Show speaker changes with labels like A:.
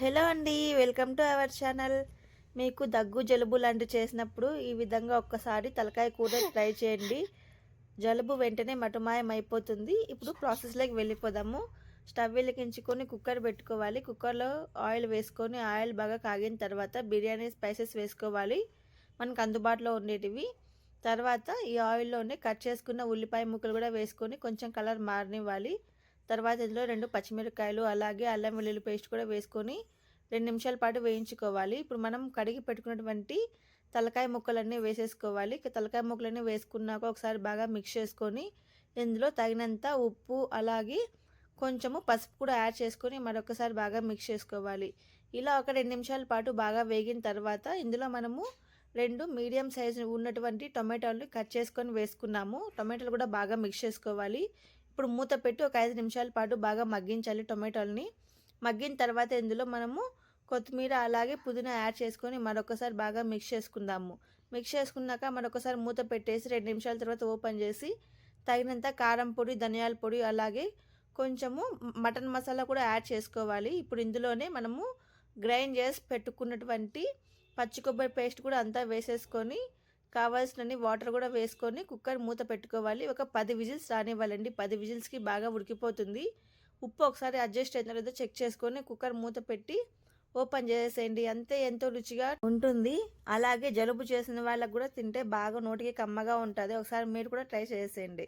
A: Hello అండి welcome to our channel. మీకు దగ్గు జలుబు లాంటివి చేసినప్పుడు ఈ విధంగా ఒక్కసారి తలకాయ కూర ట్రై చేయండి. జలుబు వెంటనే మటుమాయం అయిపోతుంది ఇప్పుడు ప్రాసెస్లోకి వెళ్ళిపోదాము. స్టవ్ వెలిగించుకొని కుక్కర్ పెట్టుకోవాలి. కుక్కర్లో ఆయిల్ వేసుకొని ఆయిల్ బాగా కాగిన తర్వాత బిర్యానీ స్పైసెస్ వేసుకోవాలి. మనకు అందుబాటులో ఉండేటివి. తర్వాత ఈ ఆయిల్లోనే కట్ చేసుకున్న ఉల్లిపాయ ముక్కలు కూడా వేసుకొని కొంచెం కలర్ మారనివ్వాలి. తర్వాత ఇందులో రెండు పచ్చిమిరపకాయలు అలాగే అల్లం వెల్లుల్లి పేస్ట్ కూడా వేసుకొని రెండు నిమిషాల పాటు వేయించుకోవాలి. ఇప్పుడు మనం కడిగి పెట్టుకున్నటువంటి తలకాయ ముక్కలన్నీ వేసేసుకోవాలి. తలకాయ ముక్కలన్నీ వేసుకున్నాక ఒకసారి బాగా మిక్స్ చేసుకొని ఇందులో తగినంత ఉప్పు అలాగే కొంచెము పసుపు కూడా యాడ్ చేసుకొని మరొకసారి బాగా మిక్స్ చేసుకోవాలి. ఇలా ఒక రెండు నిమిషాల పాటు బాగా వేగిన తర్వాత ఇందులో మనము రెండు మీడియం సైజు ఉన్నటువంటి టొమాటోలు కట్ చేసుకొని వేసుకున్నాము. టొమాటోలు కూడా బాగా మిక్స్ చేసుకోవాలి. ఇప్పుడు మూత పెట్టి ఒక ఐదు నిమిషాల పాటు బాగా మగ్గించాలి టొమాటోలని. మగ్గిన తర్వాత ఇందులో మనము కొత్తిమీర అలాగే పుదీనా యాడ్ చేసుకొని మరొకసారి బాగా మిక్స్ చేసుకుందాము. మిక్స్ చేసుకున్నాక మరొకసారి మూత పెట్టేసి రెండు నిమిషాల తర్వాత ఓపెన్ చేసి తగినంత కారం పొడి ధనియాల పొడి అలాగే కొంచెము మటన్ మసాలా కూడా యాడ్ చేసుకోవాలి. ఇప్పుడు ఇందులోనే మనము గ్రైండ్ చేసి పెట్టుకున్నటువంటి పచ్చి కొబ్బరి పేస్ట్ కూడా అంతా వేసేసుకొని కావాల్సినన్ని వాటర్ కూడా వేసుకొని కుక్కర్ మూత పెట్టుకోవాలి. ఒక పది విజిల్స్ రానివ్వాలండి. పది విజిల్స్కి బాగా ఉడికిపోతుంది. ఉప్పు ఒకసారి అడ్జస్ట్ అయిన తర్వాత చెక్ చేసుకొని కుక్కర్ మూత పెట్టి ఓపెన్ చేసేయండి. అంతే ఎంతో రుచిగా ఉంటుంది. అలాగే జలుబు చేసిన వాళ్ళకు కూడా తింటే బాగా నోటికి కమ్మగా ఉంటుంది. ఒకసారి మీరు కూడా ట్రై చేసేయండి.